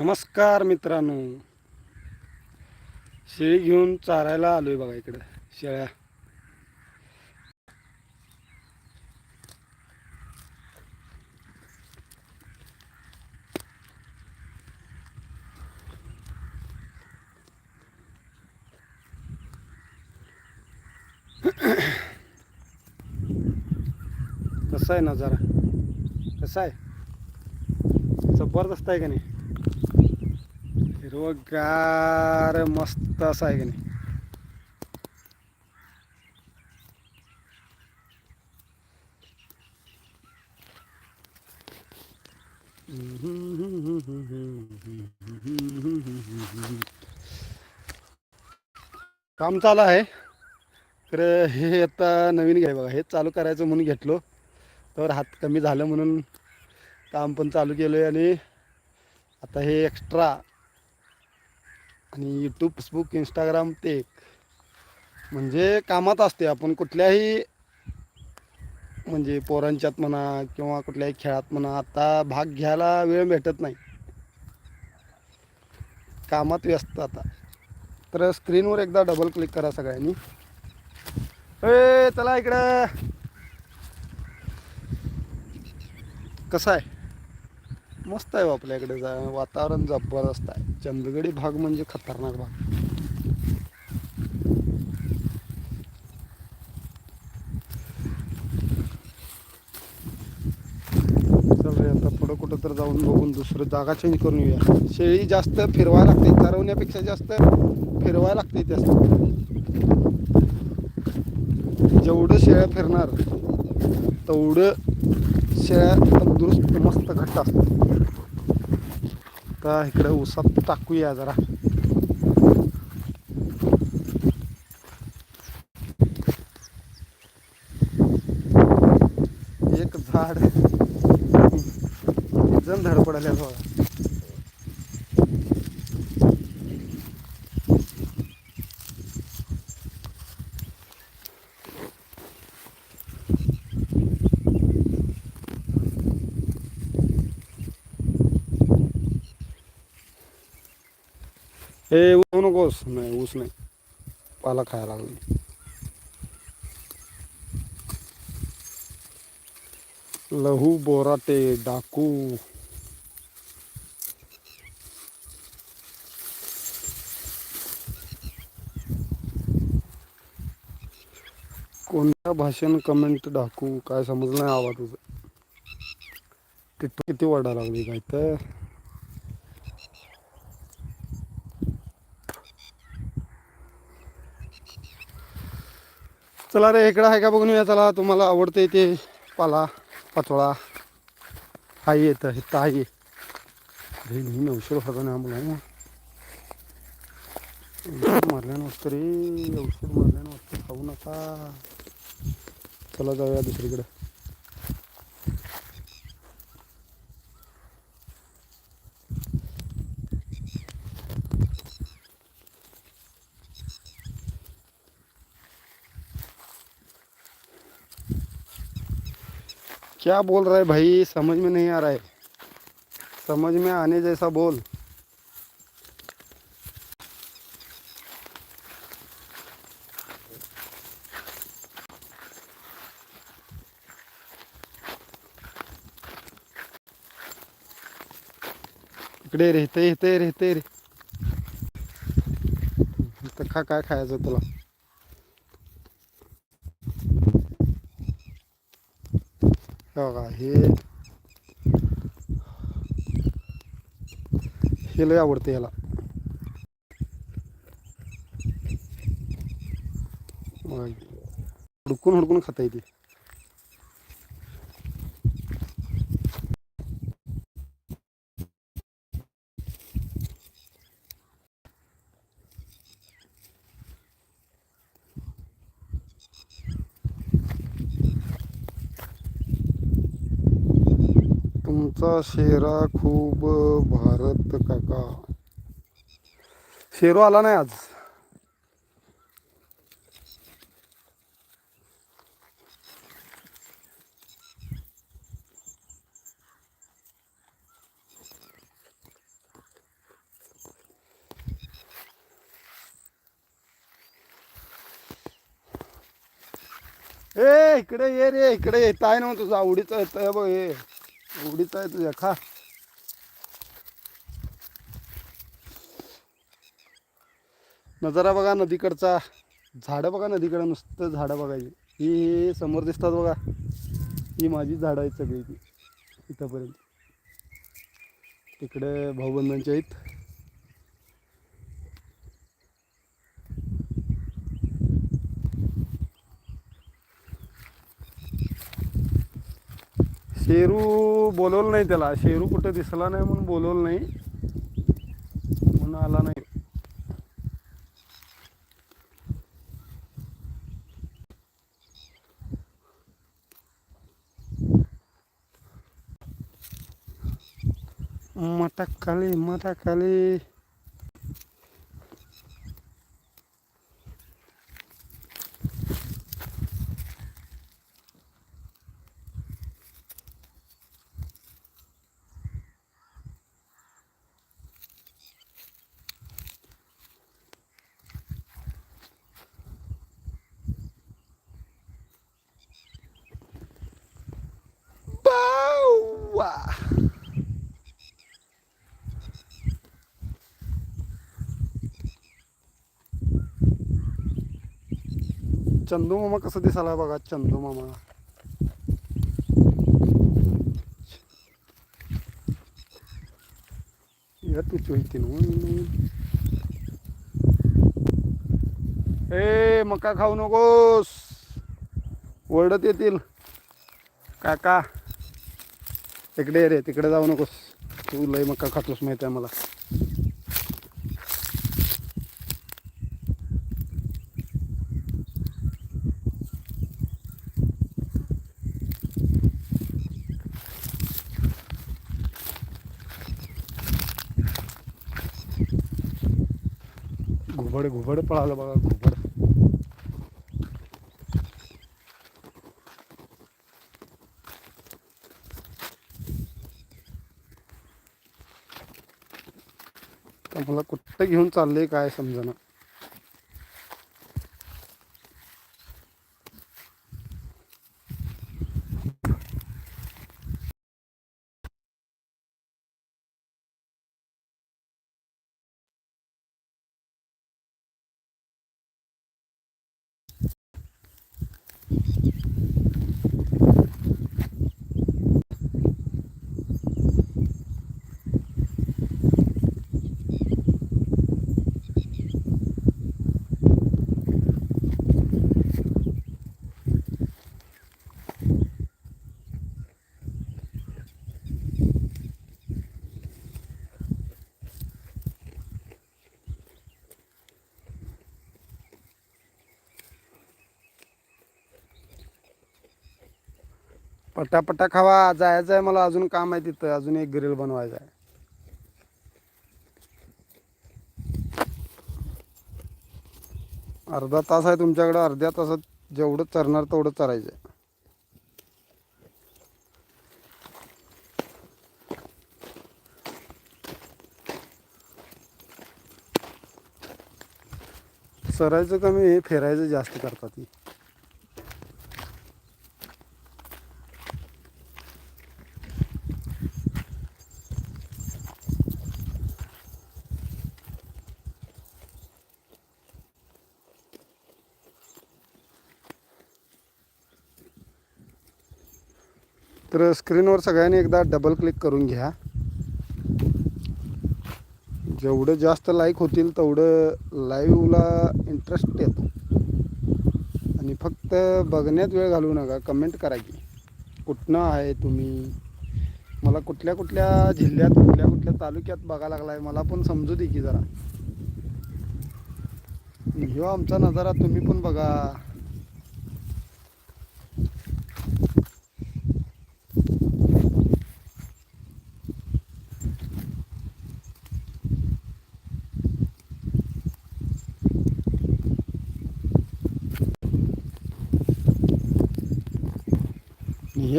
नमस्कार मित्रांनो. शेळी घेऊन चारायला आलोय बघा इकडं शेळ्या. कसा आहे नजारा? कसा आहे? जबरदस्त आहे का नाही? हिरवगार मस्त असं आहे की नाही. काम चालू आहे. तर हे आता नवीन घ्याय बघा हे चालू करायचं म्हणून घेतलो. तर हात कमी झालं म्हणून काम पण चालू केलं आणि आता हे एक्स्ट्रा आणि यूट्यूब फेसबुक इंस्टाग्राम ते एक. म्हणजे कामात असते आपण कुठल्याही म्हणजे पोरांच्यात म्हणा किंवा कुठल्याही खेळात म्हणा आता भाग घ्यायला वेळ भेटत नाही. कामात व्यस्त आता. तर स्क्रीनवर एकदा डबल क्लिक करा सगळ्यांनी. ए चला इकडं. कसं आहे? मस्त आहे आपल्या आपल्याकडे जा वातावरण जबरदस्त आहे. चंदगडी भाग म्हणजे खतरनाक भाग. चल आता पुढं कुठं तर जाऊन बघून दुसरं जागा चेंज करून येऊया. शेळी जास्त फिरवायला लागते चरवण्यापेक्षा जास्त फिरवायला लागते जास्त जेवढं शेळ्या फिरणार तेवढं शेळ्या तंदुरुस्त मस्त घट्ट असतात. तर इकडे उसात टाकूया जरा. एक झाड. जण धडपडायला बघा हे ऊस नाही ऊस नाही पाला खायला लागली लहू बोराटे डाकू। कोणत्या भाषेनं कमेंट डाकू? काय समजलं नाही आवाज तुझं? किती किती वडा लागली काय तर? चला रे इकडं आहे का बघून या चला तुम्हाला आवडते ते पाला पाचोळा हाय येत हे आहे अरे औषध होता ना मला औषध मारल्यानं वाटतं रे औषध मारल्यानं वाटतं खाऊ नका. चला जाऊया दुसरीकडं. क्या बोल रहा है भाई? समझ में नहीं आ रहा है। समझ में आने जैसा बोल। इकडे रेहते येते रेहते रे तखा खा काय खायचं तुला. हे बघा हे हे लय आवडते याला हुडकून हुडकून खाता येते तुमचा शेरा खूप भारत काका. शेरो आला नाही आज. ए इकडे ये रे इकडे येत आहे ना तुझं आवडीचं येत आहे बघ हे. उडीच आहे तुझ्या खा. नजारा बघा नदीकडचा. झाडं बघा नदीकडं नुसतं झाडं बघायची. ही समोर दिसतात बघा. ही माझी झाडं आहेत सगळी ती इथंपर्यंत. तिकडे भाऊबंधांच्या आहेत शेरू बोलवलं नाही त्याला. शेरू कुठं दिसला नाही म्हणून बोलवलं नाही. म्हणून आला नाही. मटाकाली मटाकाली. चंदू मामा कसं दिसायला बघा चंदू मामा. या तू चोईती ए मका खाऊ नकोस. ओरडत येतील. काका इकडे रे तिकडे जाऊ नकोस. तू लय मका खातोस माहिती आहे मला. घुबड घुबड पळालं बघा घुबड. तर मला कुठं घेऊन चाललंय काय समजना. पटापटा खावा जायचं आहे मला अजून काम आहे तिथं अजून एक ग्रिल बनवायचं आहे. अर्धा तास आहे तुमच्याकडं अर्ध्या तासात जेवढं चरणार तेवढं चरायचं आहे चरायचं कमी फिरायचं जास्त करतात ती तर स्क्रीनवर सगळ्यांनी एकदा डबल क्लिक करून घ्या. जेवढं जास्त लाईक होतील तेवढं लाईव्हला इंटरेस्ट येतो. आणि फक्त बघण्यात वेळ घालवू नका कमेंट करा की. कुठनं आहे तुम्ही? मला कुठल्या कुठल्या जिल्ह्यात कुठल्या कुठल्या तालुक्यात बघा लागलाय मला पण समजू दे की जरा. ह्यो आमचा नजारा तुम्ही पण बघा.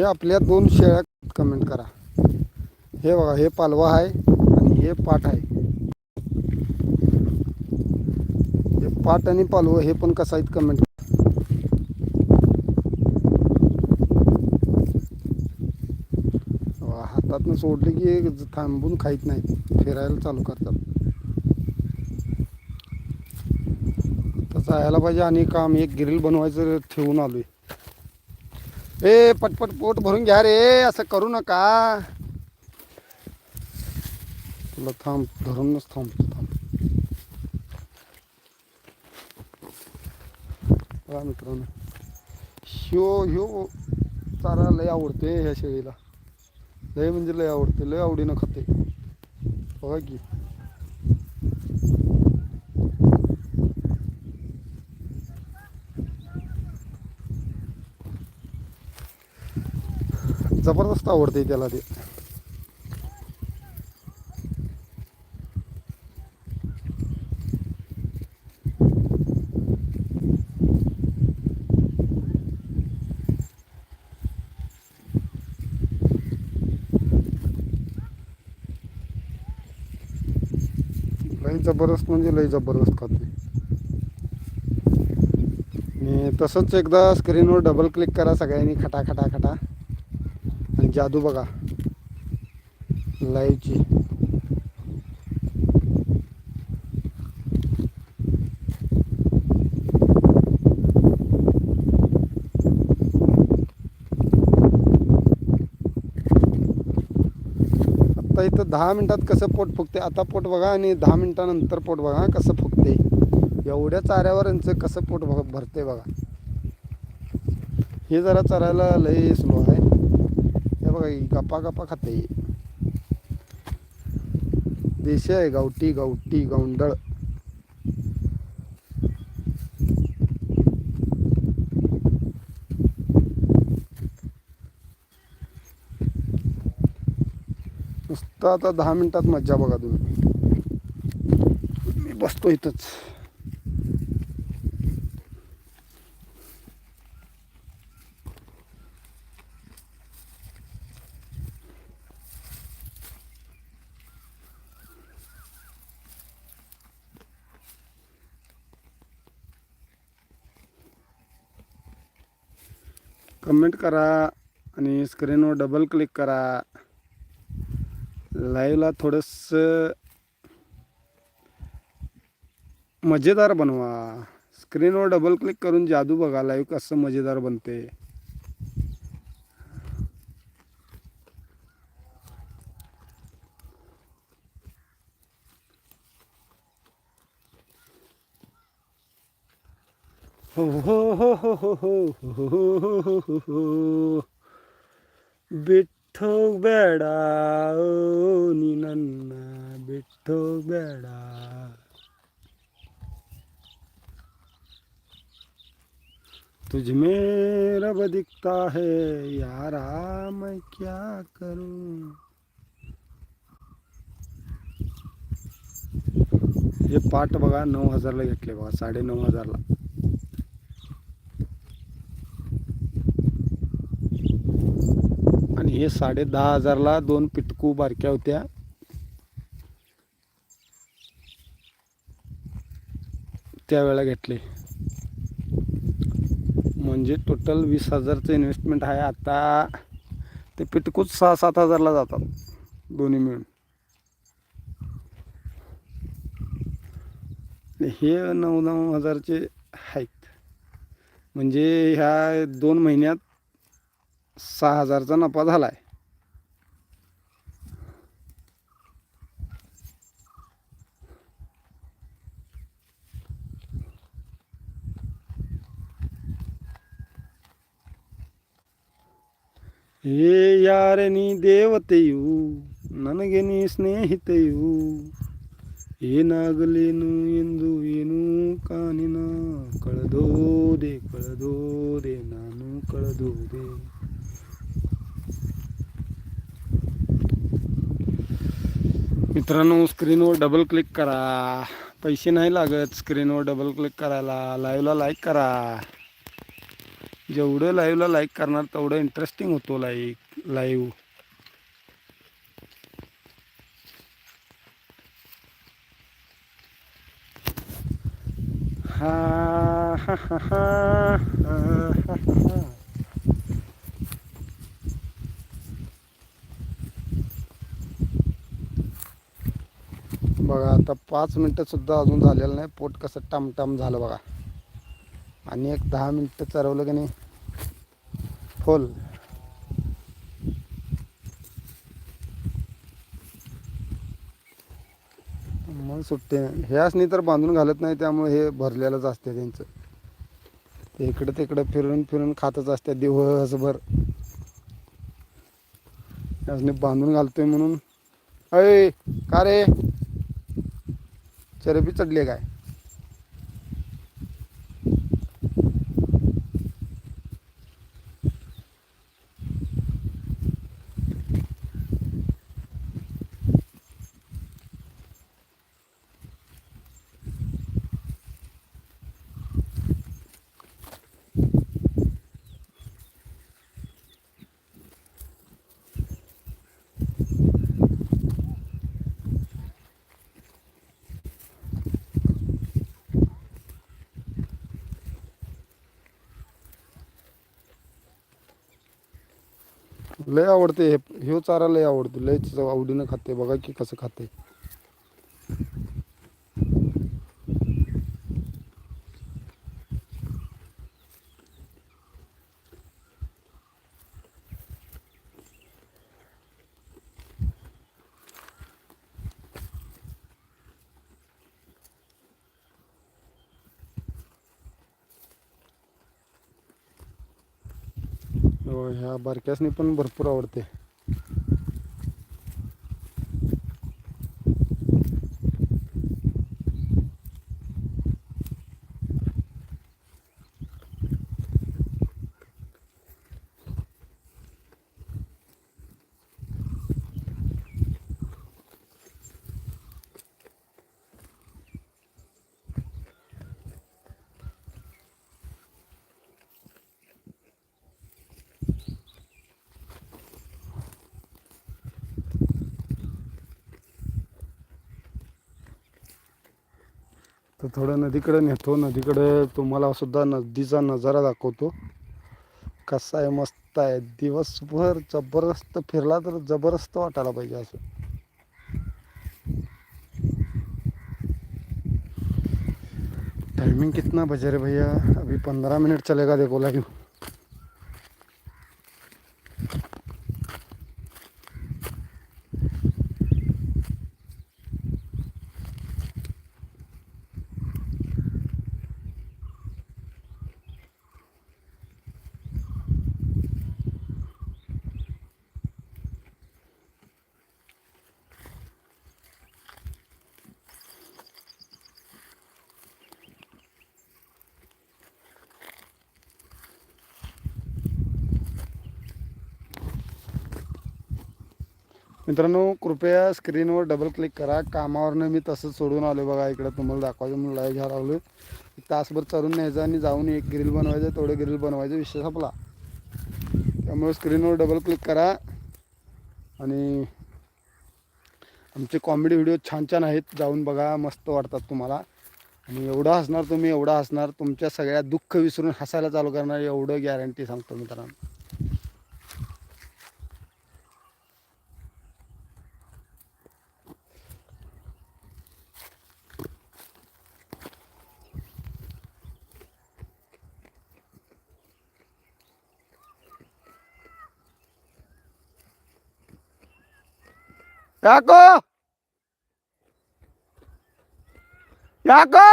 हे आपल्या दोन शेळ्या कमेंट करा. हे बघा हे पालवा आहे आणि हे पाठ आहे. हे पाठ आणि पालवं हे पण कसं आहेत कमेंट करा. हातातनं सोडले की थांबून खाईत नाहीत. फिरायला चालू करतात. तसं यायला पाहिजे आणि काम एक ग्रिल बनवायचं ठेवून आलो आहे ए पटपट पोट भरून घ्या रे असं करू नका. तुला थांब धरूनच थांब थांब. बघा मित्रांनो. ह्यो ह्यो चारा लय आवडते ह्या शेळीला. लय म्हणजे लय आवडते लय आवडीनं खाते. बघा की. जबरदस्त आवडते त्याला ते. लई जबरदस्त म्हणजे लई जबरदस्त खाते. तसंच एकदा स्क्रीनवर डबल क्लिक करा सगळ्यांनी खटा खटा खटा. जादू बघा. लाईव्हची आता इथं दहा मिनटात कसं पोट फुगते? आता पोट बघा आणि दहा मिनटानंतर पोट बघा कसं फुगते? एवढ्या चाऱ्यावर यांचं कसं पोट भ भरते बघा. हे जरा चरायला लई स्लो आहे. हे गप्पा गप्पा खाते. देशी आहे गावठी गावठी गावंडळ. नुसतं आता दहा मिनिटात मज्जा बघा तुम्ही. मी बसतो इथंच. कमेंट करा आणि स्क्रीनवर डबल क्लिक करा. लाईव्हला थोडंसं मजेदार बनवा. स्क्रीनवर डबल क्लिक करून जादू बघा लाईव्ह कसं मजेदार बनते. बिठो बेड़ा, ओ नी नन्ना बिठो बेड़ा। तुझ में रब दिखता है, यारा मैं क्या करूँ? ये पाठ बघा नऊ हजारला घेतले बघा साडे नऊ हजारला हे साडे दहा हजारला दोन पिटकू बारक्या होत्या. त्यावेळेला घेतले. म्हणजे टोटल वीस हजारचं इन्व्हेस्टमेंट आहे. आता ते पिटकूच सहा सात हजारला जातात. दोन्ही मिळून. हे नऊ नऊ हजारचे आहेत. म्हणजे ह्या दोन महिन्यात सहा हजारचा नफा झाला आहे ಹೇ ಯಾರೆ ನೀ ದೇವತೆಯು ನನಗೆ ನೀ ಸ್ನೇಹಿತೆಯು ಏನಾಗಲೇನು ಎಂದು ಏನೂ ಕಾಣಿನ ಕಳೆದೋದೆ ಕಳೆದೋದೆ ನಾನು ಕಳೆದೋದೆ मित्रांनो स्क्रीनवर डबल क्लिक करा. पैसे नाही लागत स्क्रीनवर डबल क्लिक करायला. लाईव्हला लाईक करा. जेवढं लाईव्हला लाईक करणार तेवढं इंटरेस्टिंग होतो लाईक लाईव्ह हा हा हा हा हा हा हा. बघा आता पाच मिनटं सुद्धा अजून झालेलं नाही. पोट कसं टामटाम झालं बघा. आणि एक दहा मिनटं चरवलं की नाही फुल मग सुट्टे नाही. तर बांधून घालत नाही त्यामुळे हे भरलेलंच असते त्यांचं. ते इकडं तिकडं फिरून फिरून खातच असते दिवसभर. यासनी बांधून घालतोय म्हणून. अय का रे? चरबी चढली काय? लय आवडते हे. ह्यो चारा लय आवडतो. लय चव- आवडीनं खाते. बघा की कसं खाते. हो, बारक्यासनी पण भरपूर आवडते. थोडं नदीकडे नेतो. नदीकडे तुम्हाला सुद्धा नदीचा नजारा दाखवतो. कसा आहे मस्त आहे. दिवसभर जबरदस्त फिरला तर जबरदस्त वाटायला पाहिजे असं. टाइमिंग कितना बजे रे भैया? अभी पंद्रह मिनट चलेगा देखो लाइव मित्रांनो कृपया स्क्रीनवर डबल क्लिक करा. कामावरनं मी तसंच सोडून आलो बघा. इकडं तुम्हाला दाखवायचं म्हणून लाईव्ह घ्यायला लागलो एक तासभर चरून न्यायचं आणि जाऊन एक ग्रिल बनवायचं तेवढं ग्रिल बनवायचं. विषय संपला. त्यामुळे स्क्रीनवर डबल क्लिक करा. आणि आमचे कॉमेडी व्हिडिओ छान छान आहेत. जाऊन बघा. मस्त वाटतात तुम्हाला. आणि एवढं हसणार तुम्ही एवढं हसणार. तुमच्या सगळ्या दुःख विसरून हसायला चालू करणार. एवढं गॅरंटी सांगतो मित्रांनो. ಯಾಕೋ ಯಾಕೋ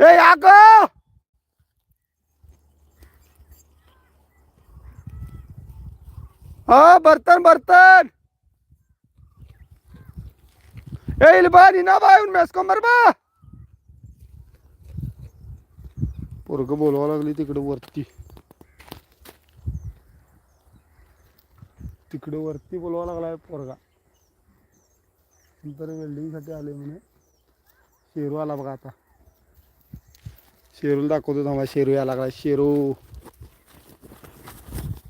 ಏ ಯಾಕೋ ಹಾ ಬರ್ತಾನೆ ಬರ್ತಾನೆ ಏ ಇಲ್ಲಿ ಬಾ ನೀನ ಬಾ ಇವ್ನು ಮೆಸ್ಕೊಂಬರ್ पोरग बोलवा लागली तिकडं वरती. तिकडं वरती बोलवा लागलाय पोरगा. नंतर वेल्डिंगसाठी आले म्हणे. शेरू आला बघा आता. शेरूला दाखवतो थांबा शेरू या लागला शेरू.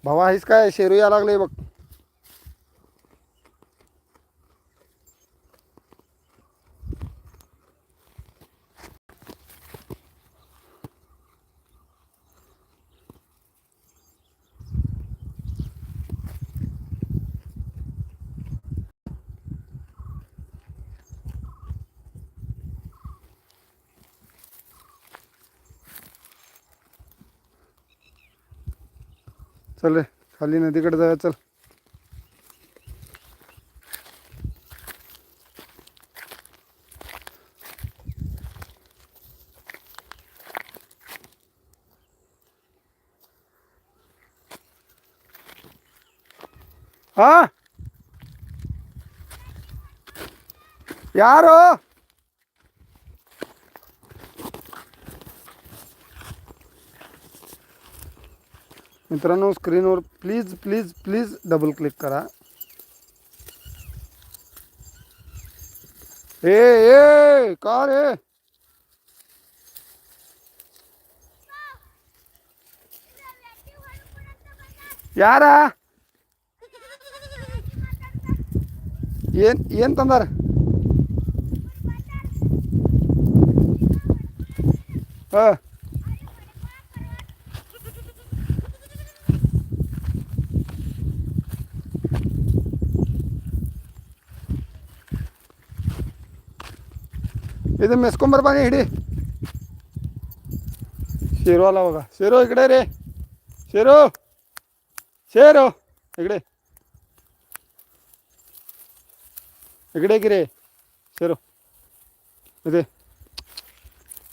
भावा आहेस काय? शेरू या लागले बघ चल रे खाली नदीकडे जाऊया चल. हा! हो! ಯಾರು मित्रांनो स्क्रीनवर please please please double click करा ए ए का रे ಯಾರ ಏನ್ ಏನ್ ತಂದಾರ ಹಾ इथे मेस्कोंबर पाणी इकडे शेरोला बघा. शेरो इकडे रे. शेरो. शेरो. इकडे. इकडे की रे? शेरो. इथे.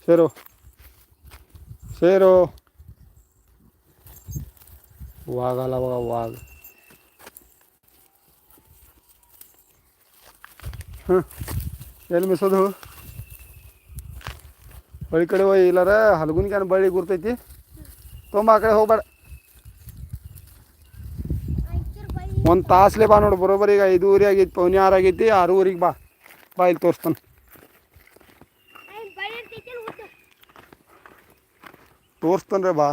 शेरो. शेरो. वाघ आला बघा वाघ. हां. यायला मिसळतो ಬಳಿ ಕಡೆ ಹೋಗಿ ಇಲ್ಲಾರ ಹಲ್ಗುನ್ಗ್ಯಾನ ಬಳ್ಳಿ ಗುರ್ತೈತಿ. ತೊಂಬ ಆ ಕಡೆ ಹೋಗ್ಬೇಡ. ಒಂದು ತಾಸ್ಲೆ ಬಾ ನೋಡು ಬರೋಬ್ಬರಿ ಈಗ ಐದೂವರೆ ಆಗೈತಿ, ಪೌನಿ ಆರು ಆಗೈತಿ, ಆರೂವರೆಗೆ ಬಾ. ಬಾ ಇಲ್ಲಿ ತೋರಿಸ್ತಾನೆ. ತೋರಿಸ್ತಾನೆ ರೀ ಬಾ.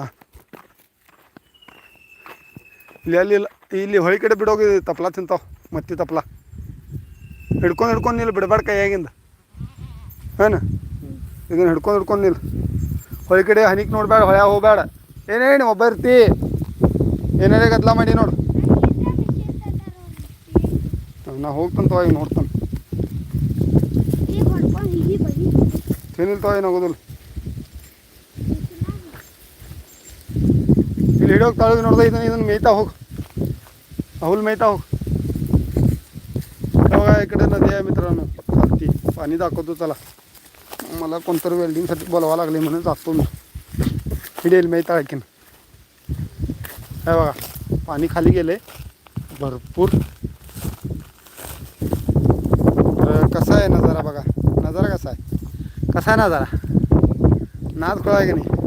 ಇಲ್ಲಿ, ಅಲ್ಲಿ, ಇಲ್ಲ, ಇಲ್ಲಿ ಹೊಳಿ ಕಡೆ ಬಿಡೋಗಿ ತಪ್ಲ ತಿಂತಾವ, ಮತ್ತೆ ತಪ್ಲ. ಹಿಡ್ಕೊಂಡು ಹಿಡ್ಕೊಂಡು ನಿಲ್ಲ ಬಿಡಬೇಡ ಕೈಯಾಗಿಂದ. ಏನ? ಇದನ್ನು ಹಿಡ್ಕೊಂಡು ಹಿಡ್ಕೊಂಡು ನಿಲ್. ಹೊಳಿ ಕಡೆ ಹನಿಗೆ ನೋಡಬೇಡ ಹೊಳೆ ಹೋಗಬೇಡ ಏನೇನು ಒಬ್ಬ ಇರ್ತಿ. ಏನೇನೇ ಗದ್ದಲ ಮಾಡಿ ನೋಡು. ನಾ ಹೋಗ್ತಂತ ಈಗ ನೋಡ್ತಾನೆ. ಏನಿಲ್ತವ ಏನಾಗೋದಿಲ್ಲ ಇಲ್ಲಿ ಹಿಡಿಯೋಕೆ ತಾಳಿಗೆ ನೋಡ್ದೆ ಇದನ್ನು ಇದನ್ನು ಮೇಯ್ತಾ ಹೋಗು. ಅವುಲ್ ಮೇಯ್ತಾ ಹೋಗು. ಯಾವಾಗ ಈ ಕಡೆ ನದಿಯ ಮಿತ್ರನು ಹತ್ತಿ ಪಾನಿ ಹಾಕೋದು ತಲ. मला कोणतरी वेल्डिंगसाठी बोलावं लागले म्हणून जातो मी. ही मी माहीत हे काय बघा पाणी खाली गेले भरपूर. कसा आहे नजारा बघा. नजारा कसा आहे? कसा आहे नजारा? नाच कळा की नाही?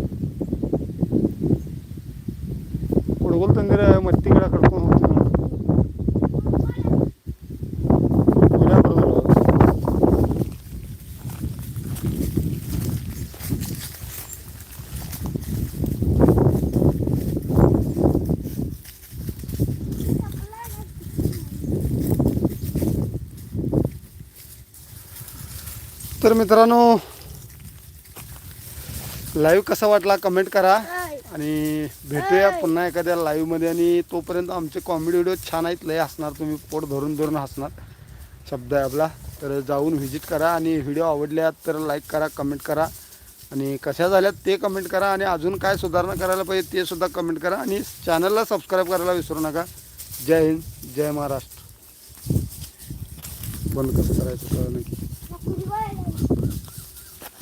कुडगोल तंगर मस्तीकडे कडकून होतो. तर मित्रांनो लाईव्ह कसा वाटला कमेंट करा. आणि भेटूया पुन्हा एखाद्या लाईव्हमध्ये आणि तोपर्यंत आमचे कॉमेडी व्हिडिओ छान आहेत लय हसणार तुम्ही. पोट धरून धरून हसणार. शब्द आहे आपला. तर जाऊन व्हिजिट करा आणि व्हिडिओ आवडल्यात तर लाईक करा कमेंट करा. आणि कशा झाल्यात ते कमेंट करा. आणि अजून काय सुधारणा करायला पाहिजे ते सुद्धा कमेंट करा. आणि चॅनलला सबस्क्राईब करायला विसरू नका. जय हिंद जय महाराष्ट्र. बंद कसं करायचं कळलं Ну, давай.